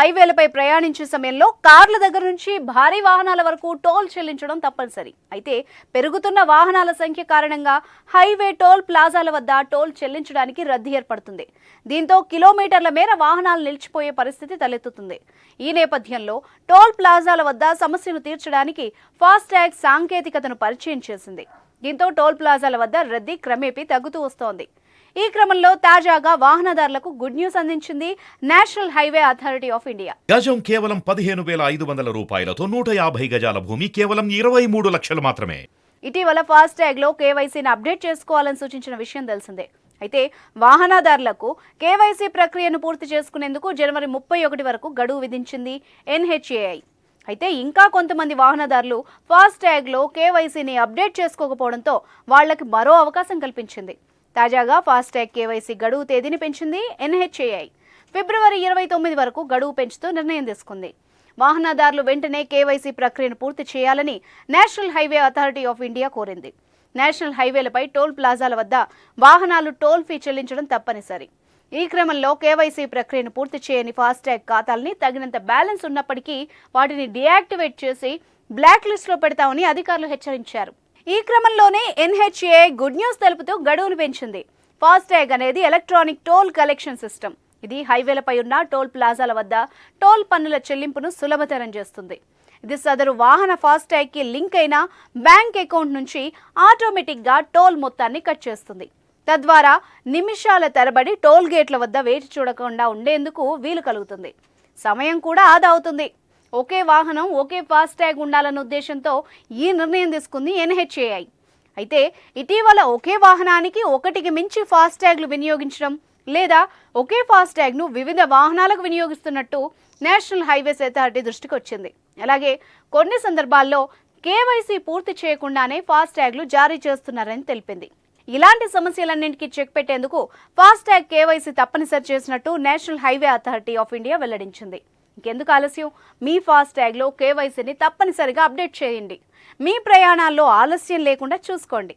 హైవేలపై ప్రయాణించే సమయంలో కార్ల దగ్గర నుంచి భారీ వాహనాల వరకు టోల్ చెల్లించడం తప్పనిసరి. అయితే పెరుగుతున్న వాహనాల సంఖ్య కారణంగా హైవే టోల్ ప్లాజాల వద్ద టోల్ చెల్లించడానికి రద్దీ ఏర్పడుతుంది. దీంతో కిలోమీటర్ల మేర వాహనాలు నిలిచిపోయే పరిస్థితి తలెత్తుతుంది. ఈ నేపథ్యంలో టోల్ ప్లాజాల వద్ద సమస్యను తీర్చడానికి ఫాస్టాగ్ సాంకేతికతను పరిచయం చేసింది. దీంతో టోల్ ప్లాజాల వద్ద రద్దీ క్రమేపీ తగ్గుతూ వస్తోంది. ఈ క్రమంలో తాజాగా వాహనదారులకు గుడ్ న్యూస్ అందించింది National Highway Authority of India. గజం కేవలం పదిహేను వేల ఐదు వందల రూపాయలతో నూట యాభై గజాల భూమి కేవలం ఇరవై మూడు లక్షలు మాత్రమే. ఇటీవల ఫాస్టాగ్లో కేవైసీని అప్డేట్ చేసుకోవాలని సూచించిన విషయం తెలిసిందే. అయితే వాహనదారులకు కేవైసీ ప్రక్రియను పూర్తి చేసుకునేందుకు జనవరి ముప్పై ఒకటి వరకు గడువు విధించింది ఎన్హెచ్ఏఐ. అయితే ఇంకా కొంతమంది వాహనదారులు ఫాస్టాగ్లో కేవైసీని అప్డేట్ చేసుకోకపోవడంతో వాళ్ళకి మరో అవకాశం కల్పించింది. తాజాగా ఫాస్టాగ్ కేవైసీ గడువు తేదీని పెంచింది ఎన్హెచ్ఏఐ. ఫిబ్రవరి ఇరవై తొమ్మిది వరకు గడువు పెంచుతూ నిర్ణయం తీసుకుంది. వాహనదారులు వెంటనే కేవైసీ ప్రక్రియను పూర్తి చేయాలని National Highway Authority of India కోరింది. నేషనల్ హైవేలపై టోల్ ప్లాజాల వద్ద వాహనాలు టోల్ ఫీ చెల్లించడం తప్పనిసరి. ఈ క్రమంలో కేవైసీ ప్రక్రియను పూర్తి చేయని ఫాస్టాగ్ ఖాతాల్ని తగినంత బ్యాలెన్స్ ఉన్నప్పటికీ వాటిని డియాక్టివేట్ చేసి బ్లాక్ లిస్ట్లో పెడతామని అధికారులు హెచ్చరించారు. ఈ క్రమంలోనే ఎన్హెచ్ఏ గుడ్ న్యూస్ తెలుపుతూ గడువును పెంచింది. ఫాస్టాగ్ అనేది ఎలక్ట్రానిక్ టోల్ కలెక్షన్ సిస్టమ్. ఇది హైవేలపై ఉన్న టోల్ ప్లాజాల వద్ద టోల్ పన్నుల చెల్లింపును సులభతరం చేస్తుంది. ఇది సదరు వాహన ఫాస్టాగ్కి లింక్ అయిన బ్యాంక్ అకౌంట్ నుంచి ఆటోమేటిక్గా టోల్ మొత్తాన్ని కట్ చేస్తుంది. తద్వారా నిమిషాల తరబడి టోల్ గేట్ల వద్ద వేచి చూడకుండా ఉండేందుకు వీలు కలుగుతుంది. సమయం కూడా ఆదా అవుతుంది. ఒకే వాహనం ఒకే ఫాస్టాగ్ ఉండాలన్న ఉద్దేశంతో ఈ నిర్ణయం తీసుకుంది ఎన్హెచ్ఏఐ. అయితే ఇటీవల ఒకే వాహనానికి ఒకటికి మించి ఫాస్టాగ్లు వినియోగించడం లేదా ఒకే ఫాస్టాగ్ను వివిధ వాహనాలకు వినియోగిస్తున్నట్టు నేషనల్ హైవేస్ అథారిటీ దృష్టికి వచ్చింది. అలాగే కొన్ని సందర్భాల్లో కేవైసీ పూర్తి చేయకుండానే ఫాస్టాగ్లు జారీ చేస్తున్నారని తెలిపింది. ఇలాంటి సమస్యలన్నింటికీ చెక్ పెట్టేందుకు ఫాస్టాగ్ కేవైసీ తప్పనిసరి చేసినట్టు National Highway Authority of India వెల్లడించింది. ఇంకెందుకు ఆలస్యం? మీ ఫాస్టాగ్లో కేవైసీని తప్పనిసరిగా అప్డేట్ చేయండి. మీ ప్రయాణాల్లో ఆలస్యం లేకుండా చూసుకోండి.